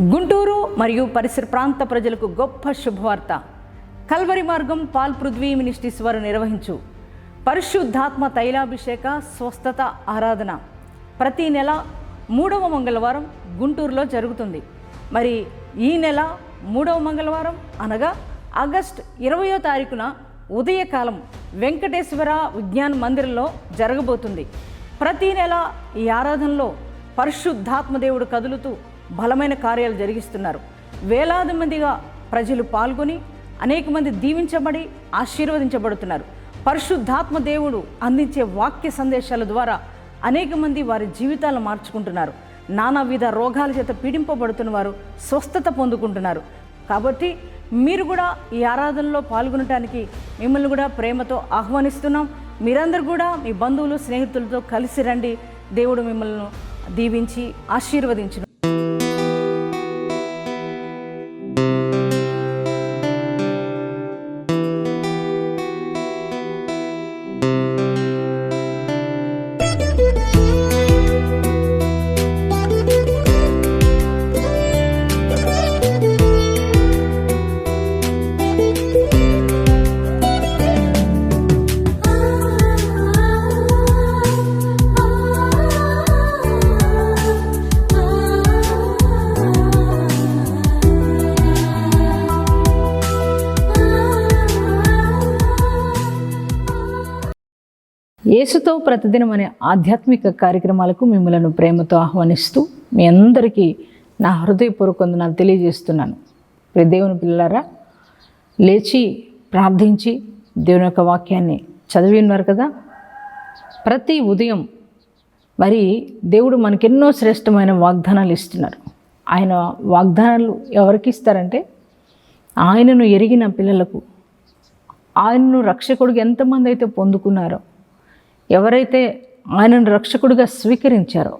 గుంటూరు మరియు పరిసర ప్రాంత ప్రజలకు గొప్ప శుభవార్త. కల్వరి మార్గం పాల్ పృథ్వీ మినిస్ట్రీస్ వారు నిర్వహించు. పరిశుద్ధాత్మ తైలాభిషేక స్వస్థత ఆరాధన. ప్రతి నెల మూడవ మంగళవారం గుంటూరులో జరుగుతుంది. మరి ఈ నెల మూడవ మంగళవారం అనగా ఆగస్ట్ ఇరవయో తారీఖున ఉదయకాలం వెంకటేశ్వర విజ్ఞాన్ మందిరంలో జరగబోతుంది. ప్రతి నెల ఈ ఆరాధనలో పరిశుద్ధాత్మ దేవుడు కదులుతూ బలమైన కార్యాలు జరిగిస్తున్నారు. వేలాది మందిగా ప్రజలు పాల్గొని అనేక మంది దీవించబడి ఆశీర్వదించబడుతున్నారు. పరిశుద్ధాత్మ దేవుడు అందించే వాక్య సందేశాల ద్వారా అనేక మంది వారి జీవితాలను మార్చుకుంటున్నారు. నానావిధ రోగాల చేత పీడింపబడుతున్న వారు స్వస్థత పొందుకుంటున్నారు. కాబట్టి మీరు కూడా ఈ ఆరాధనలో పాల్గొనడానికి మిమ్మల్ని కూడా ప్రేమతో ఆహ్వానిస్తున్నాం. మీరందరూ కూడా మీ బంధువులు స్నేహితులతో కలిసి రండి. దేవుడు మిమ్మల్ని దీవించి ఆశీర్వదించిన. యేసుతో ప్రతిదినం అనే ఆధ్యాత్మిక కార్యక్రమాలకు మిమ్మలను ప్రేమతో ఆహ్వానిస్తూ మీ అందరికీ నా హృదయపూర్వక నాకు తెలియజేస్తున్నాను. దేవుని పిల్లలారా లేచి ప్రార్థించి దేవుని యొక్క వాక్యాన్ని చదివి ఉన్నారు కదా? ప్రతి ఉదయం మరి దేవుడు మనకెన్నో శ్రేష్టమైన వాగ్దానాలు ఇస్తున్నారు. ఆయన వాగ్దానాలు ఎవరికి ఇస్తారంటే ఆయనను ఎరిగిన పిల్లలకు ఆయనను రక్షకుడికి ఎంతమంది అయితే పొందుకున్నారో ఎవరైతే ఆయనను రక్షకుడిగా స్వీకరించారో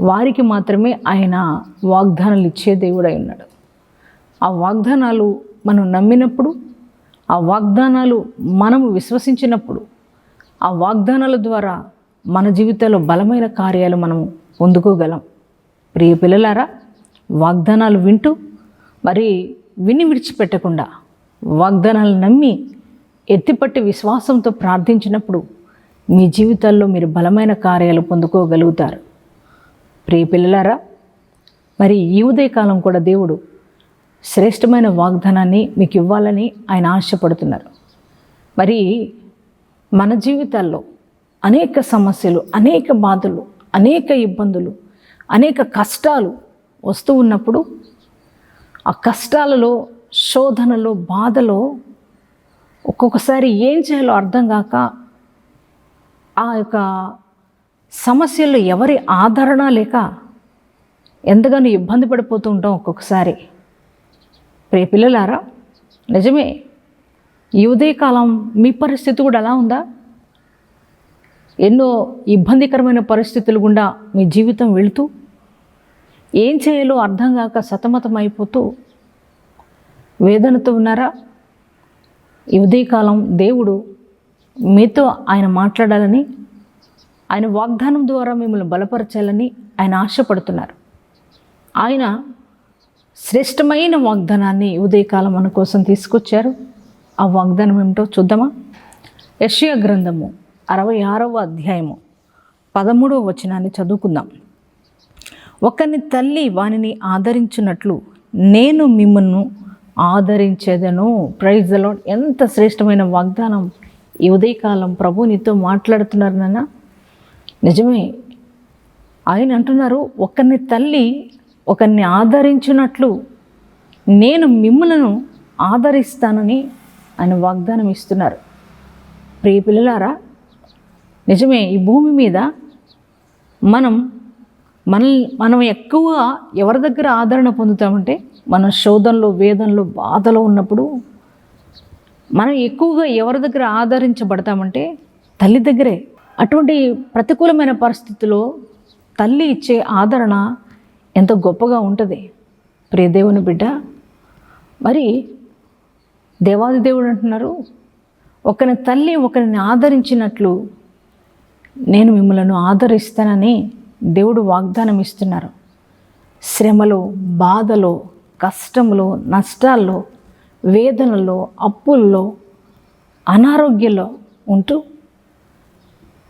వారికి మాత్రమే ఆయన వాగ్దానాలు ఇచ్చే దేవుడై ఉన్నాడు. ఆ వాగ్దానాలు మనం నమ్మినప్పుడు ఆ వాగ్దానాలు మనము విశ్వసించినప్పుడు ఆ వాగ్దానాల ద్వారా మన జీవితంలో బలమైన కార్యాలు మనం పొందుకోగలం. ప్రియ పిల్లలారా వాగ్దానాలు వింటూ మరి విని విడిచిపెట్టకుండా వాగ్దానాలు నమ్మి ఎత్తిపట్టి విశ్వాసంతో ప్రార్థించినప్పుడు మీ జీవితాల్లో మీరు బలమైన కార్యాలు పొందుకోగలుగుతారు. ప్రియ పిల్లలారా మరి ఈ ఉదయకాలం కూడా దేవుడు శ్రేష్టమైన వాగ్దానాన్ని మీకు ఇవ్వాలని ఆయన ఆశపడుతున్నారు. మరి మన జీవితాల్లో అనేక సమస్యలు అనేక బాధలు అనేక ఇబ్బందులు అనేక కష్టాలు వస్తూ ఉన్నప్పుడు ఆ కష్టాలలో శోధనలో బాధలో ఒక్కొక్కసారి ఏం చేయాలో అర్థం కాక ఆ యొక్క సమస్యలు ఎవరి ఆదరణ లేక ఎంతగానో ఇబ్బంది పడిపోతూ ఉంటాం ఒక్కొక్కసారి. ప్రే పిల్లలారా నిజమే ఈ ఉదయకాలం మీ పరిస్థితి కూడా అలా ఉందా? ఎన్నో ఇబ్బందికరమైన పరిస్థితులు గుండా మీ జీవితం వెళుతూ ఏం చేయాలో అర్థం కాక సతమతం అయిపోతూ వేదనతో ఉన్నారా? ఈ ఉదయకాలం దేవుడు మీతో ఆయన మాట్లాడాలని ఆయన వాగ్దానం ద్వారా మిమ్మల్ని బలపరచాలని ఆయన ఆశపడుతున్నారు. ఆయన శ్రేష్టమైన వాగ్దానాన్ని ఉదయకాలం మన కోసం తీసుకొచ్చారు. ఆ వాగ్దానం ఏమిటో చూద్దామా? యషియా గ్రంథము అరవై ఆరవ అధ్యాయము పదమూడవ వచనాన్ని చదువుకుందాం. ఒకని తల్లి వానిని ఆదరించినట్లు నేను మిమ్మల్ని ఆదరించేదను. ప్రైజ్ అలో ఎంత శ్రేష్టమైన వాగ్దానం. ఈ ఉదయకాలం ప్రభు నీతో మాట్లాడుతున్నారు నాన్న. నిజమే. ఆయన అంటున్నారు ఒకరిని తల్లి ఒకరిని ఆదరించినట్లు నేను మిమ్మలను ఆదరిస్తానని ఆయన వాగ్దానం ఇస్తున్నారు. ప్రియ పిల్లలారా నిజమే ఈ భూమి మీద మనం మన మనం ఎక్కువ ఎవరి దగ్గర ఆదరణ పొందుతామంటే మన శోధనలో వేదనలో బాధలో ఉన్నప్పుడు మనం ఎక్కువగా ఎవరి దగ్గర ఆదరించబడతామంటే తల్లి దగ్గరే. అటువంటి ప్రతికూలమైన పరిస్థితుల్లో తల్లి ఇచ్చే ఆదరణ ఎంతో గొప్పగా ఉంటుంది. ప్రియదేవుని బిడ్డ మరి దేవాది దేవుడు అంటున్నారు ఒకరిని తల్లి ఒకరిని ఆదరించినట్లు నేను మిమ్మలను ఆదరిస్తానని దేవుడు వాగ్దానం ఇస్తున్నారు. శ్రమలో బాధలో కష్టంలో నష్టాల్లో వేదనలో అప్పుల్లో అనారోగ్యంలో ఉంటూ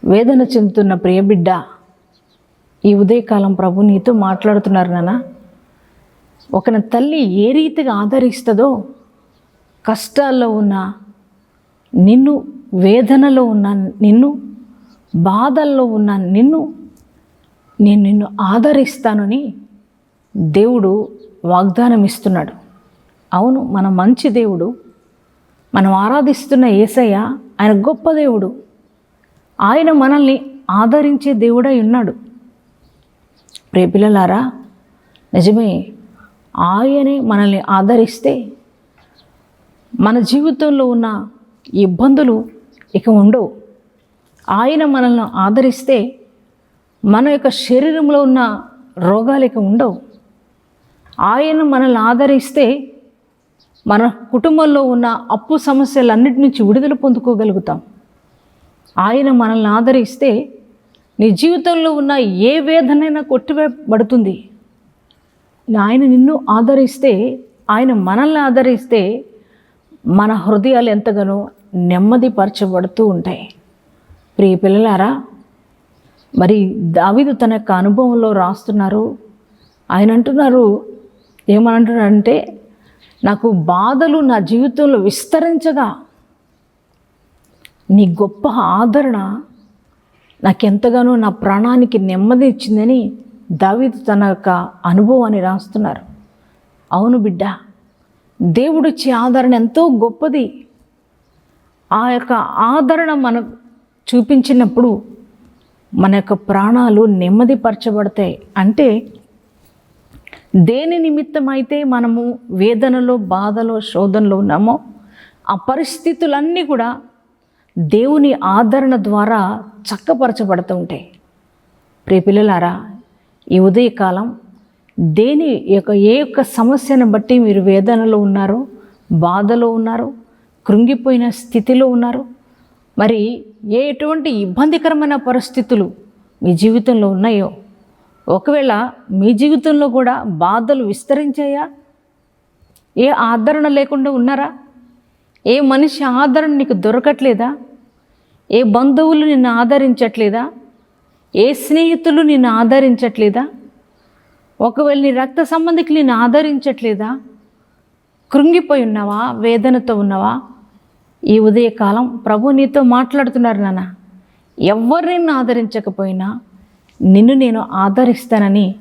వేదన చెందుతున్న ప్రియబిడ్డ ఈ ఉదయకాలం ప్రభు నీతో మాట్లాడుతున్నారు నాన్న ఒక తల్లి ఏ రీతిగా ఆదరిస్తుందో కష్టాల్లో ఉన్న నిన్ను వేదనలో ఉన్న నిన్ను బాధల్లో ఉన్న నిన్ను నేను నిన్ను ఆదరిస్తానని దేవుడు వాగ్దానం ఇస్తున్నాడు అవును మన మంచి దేవుడు మనం ఆరాధిస్తున్న ఏసయ్య ఆయన గొప్ప దేవుడు. ఆయన మనల్ని ఆదరించే దేవుడై ఉన్నాడు. ప్రేపిల్లలారా నిజమే ఆయనే మనల్ని ఆదరిస్తే మన జీవితంలో ఉన్న ఇబ్బందులు ఇక ఉండవు. ఆయన మనల్ని ఆదరిస్తే మన యొక్క శరీరంలో ఉన్న రోగాలు ఇక ఉండవు. ఆయన మనల్ని ఆదరిస్తే మన కుటుంబంలో ఉన్న అప్పు సమస్యలన్నిటి నుంచి విడుదల పొందుకోగలుగుతాం. ఆయన మనల్ని ఆదరిస్తే నీ జీవితంలో ఉన్న ఏ వేదనైనా కొట్టివేయబడుతుంది. ఆయన నిన్ను ఆదరిస్తే ఆయన మనల్ని ఆదరిస్తే మన హృదయాలు ఎంతగానో నెమ్మదిపరచబడుతూ ఉంటాయి. ప్రియ పిల్లలారా మరి దావిదు తన యొక్క అనుభవంలో రాస్తున్నారు. ఆయన అంటున్నారు ఏమంటున్నారంటే నాకు బాధలు నా జీవితంలో విస్తరించగా నీ గొప్ప ఆదరణ నాకెంతగానో నా ప్రాణానికి నెమ్మది ఇచ్చిందని దావీదు తన యొక్క అనుభవాన్ని రాస్తున్నారు. అవును బిడ్డ దేవుడిచ్చే ఆదరణ ఎంతో గొప్పది. ఆ యొక్క ఆదరణ మనకు చూపించినప్పుడు మన యొక్క ప్రాణాలు నెమ్మదిపరచబడతాయి. అంటే దేని నిమిత్తమైతే మనము వేదనలో బాధలో శోధనలో ఉన్నామో ఆ పరిస్థితులన్నీ కూడా దేవుని ఆదరణ ద్వారా చక్కపరచబడుతూ ఉంటాయి. ప్రియ పిల్లలారా ఈ ఉదయకాలం దేని యొక్క ఏ యొక్క సమస్యను బట్టి మీరు వేదనలో ఉన్నారో బాధలో ఉన్నారో కృంగిపోయిన స్థితిలో ఉన్నారు మరి ఏ ఎటువంటి ఇబ్బందికరమైన పరిస్థితులు మీ జీవితంలో ఉన్నాయో ఒకవేళ మీ జీవితంలో కూడా బాధలు విస్తరించాయా? ఏ ఆదరణ లేకుండా ఉన్నారా? ఏ మనిషి ఆదరణ నీకు దొరకట్లేదా? ఏ బంధువులు నిన్ను ఆదరించట్లేదా? ఏ స్నేహితులు నిన్ను ఆదరించట్లేదా? ఒకవేళ నీ రక్త సంబంధికులు నిన్ను ఆదరించట్లేదా? కృంగిపోయి ఉన్నావా? వేదనతో ఉన్నావా? ఈ ఉదయకాలం ప్రభు నీతో మాట్లాడుతున్నారు నాన్న. ఎవరిని ఆదరించకపోయినా నిన్ను నేను ఆదరిస్తానని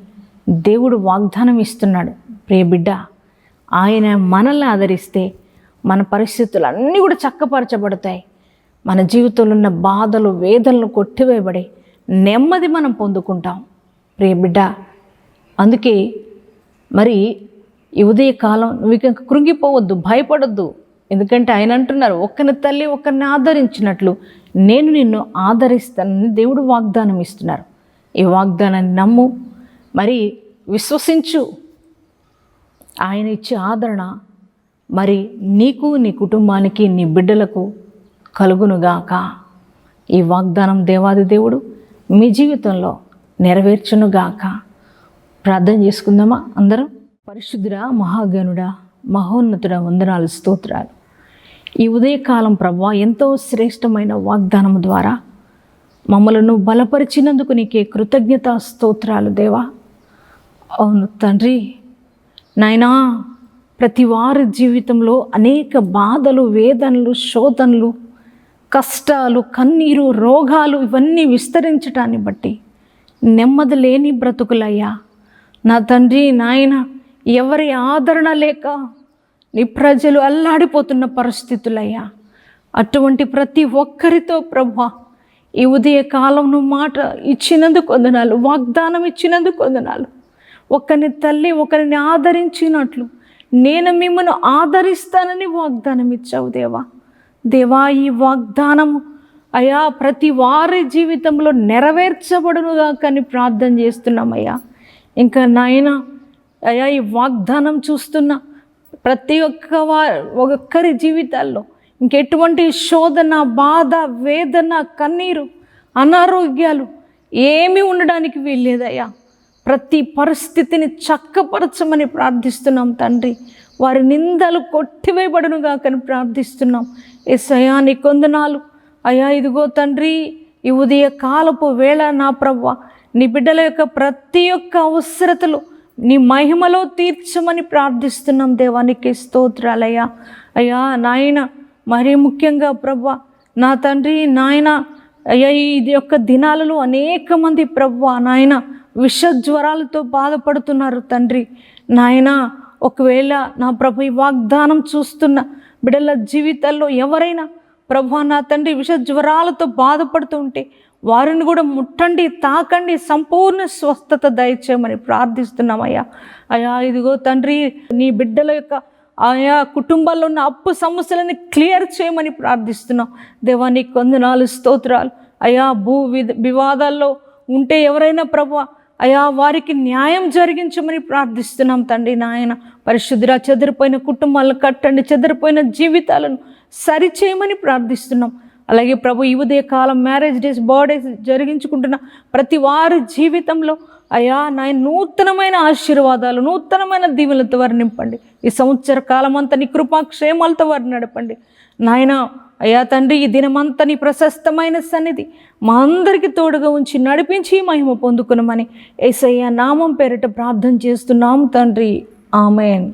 దేవుడు వాగ్దానం ఇస్తున్నాడు. ప్రియ బిడ్డ ఆయన మనల్ని ఆదరిస్తే మన పరిస్థితులు అన్నీ కూడా చక్కపరచబడతాయి. మన జీవితంలో ఉన్న బాధలు వేదనలు కొట్టివేయబడి నెమ్మది మనం పొందుకుంటాం. ప్రియ బిడ్డ అందుకే మరి ఈ ఉదయకాలం నువ్వు ఇక కృంగిపోవద్దు భయపడొద్దు. ఎందుకంటే ఆయన అంటున్నారు ఒక్కని తల్లి ఒక్కరిని ఆదరించినట్లు నేను నిన్ను ఆదరిస్తానని దేవుడు వాగ్దానం ఇస్తున్నారు. ఈ వాగ్దానాన్ని నమ్ము మరి విశ్వసించు. ఆయన ఇచ్చే ఆదరణ మరి నీకు నీ కుటుంబానికి నీ బిడ్డలకు కలుగునుగాక. ఈ వాగ్దానం దేవాది దేవుడు మీ జీవితంలో నెరవేర్చునుగాక. ప్రార్థన చేసుకుందామా అందరం? పరిశుద్ధుడా మహాగణుడా మహోన్నతుడ వందనాలు స్తోత్రాలు. ఈ ఉదయకాలం ప్రభా ఎంతో శ్రేష్టమైన వాగ్దానం ద్వారా మమ్మలను బలపరిచినందుకు నీకే కృతజ్ఞత స్తోత్రాలు దేవా. అవును తండ్రి నాయనా ప్రతి వారి జీవితంలో అనేక బాధలు వేదనలు శోధనలు కష్టాలు కన్నీరు రోగాలు ఇవన్నీ విస్తరించటాన్ని బట్టి నెమ్మది లేని బ్రతుకులయ్యా. నా తండ్రి నాయన ఎవరి ఆదరణ లేక నీ ప్రజలు అల్లాడిపోతున్న పరిస్థితులయ్యా. అటువంటి ప్రతి ఒక్కరితో ప్రభా ఈ ఉదయ కాలంను మాట ఇచ్చినందుకు వందనాలు వాగ్దానం ఇచ్చినందుకు వందనాలు. ఒకరిని తల్లి ఒకరిని ఆదరించినట్లు నేను మిమ్మల్ని ఆదరిస్తానని వాగ్దానం ఇచ్చావు దేవా. దేవా ఈ వాగ్దానం అయా ప్రతి వారి జీవితంలో నెరవేర్చబడునుగా కానీ ప్రార్థన చేస్తున్నామయ్యా. ఇంకా నాయన అయా ఈ వాగ్దానం చూస్తున్న ప్రతి ఒక్క వారి ఒక్కరి జీవితాల్లో ఇంకెటువంటి శోధన బాధ వేదన కన్నీరు అనారోగ్యాలు ఏమీ ఉండడానికి వీల్లేదయ్యా. ప్రతి పరిస్థితిని చక్కపరచమని ప్రార్థిస్తున్నాం తండ్రి. వారి నిందలు కొట్టివేయబడనుగా కానీ ప్రార్థిస్తున్నాం. ఎస్ఐయా నీ కొందనాలు. అయ్యా ఇదిగో తండ్రి ఈ ఉదయ కాలపు వేళ నా ప్రవ్వ. నీ బిడ్డల యొక్క ప్రతి ఒక్క అవసరతలు నీ మహిమలో తీర్చమని ప్రార్థిస్తున్నాం దేవానికి స్తోత్రాలయ్యా. అయ్యా నాయన మరీ ముఖ్యంగా ప్రభ నా తండ్రి నాయన అయ్యా ఈ యొక్క దినాలలో అనేక మంది ప్రభు నాయన విష జ్వరాలతో బాధపడుతున్నారు తండ్రి. నాయన ఒకవేళ నా ప్రభు ఈ వాగ్దానం చూస్తున్న బిడ్డల జీవితాల్లో ఎవరైనా ప్రభు నా తండ్రి విష జ్వరాలతో బాధపడుతుంటే వారిని కూడా ముట్టండి తాకండి సంపూర్ణ స్వస్థత దయచేయమని ప్రార్థిస్తున్నామయ్యా అయ్యా ఇదిగో తండ్రి నీ బిడ్డల యొక్క ఆయా కుటుంబాల్లో ఉన్న అప్పు సమస్యలని క్లియర్ చేయమని ప్రార్థిస్తున్నాం. దేవాని కొందనాలు స్తోత్రాలు. అయా భూ వి వివాదాల్లో ఉంటే ఎవరైనా ప్రభు అయా వారికి న్యాయం జరిగించమని ప్రార్థిస్తున్నాం తండ్రి నాయన. పరిశుద్ధిరా చెదిరిపోయిన కుటుంబాలను కట్టండి చెదిరిపోయిన జీవితాలను సరిచేయమని ప్రార్థిస్తున్నాం. అలాగే ప్రభు ఈ ఉదయ కాలం మ్యారేజ్ డేస్ బర్త్డేస్ జరిగించుకుంటున్న ప్రతి వారి జీవితంలో అయ్యా నాయన నూతనమైన ఆశీర్వాదాలు నూతనమైన దీవెలతో వారు నింపండి. ఈ సంవత్సర కాలమంతా నీ కృపాక్షేమాలతో వారు నడపండి. నాయన అయ్యా తండ్రి ఈ దినమంతా నీ ప్రశస్తమైన సన్నిధి. మా అందరికీ తోడుగా ఉంచి నడిపించి మహిమ పొందుకునమని ఏసయ్య నామం పేరిట ప్రార్థన చేస్తున్నాం తండ్రి. ఆమెన్.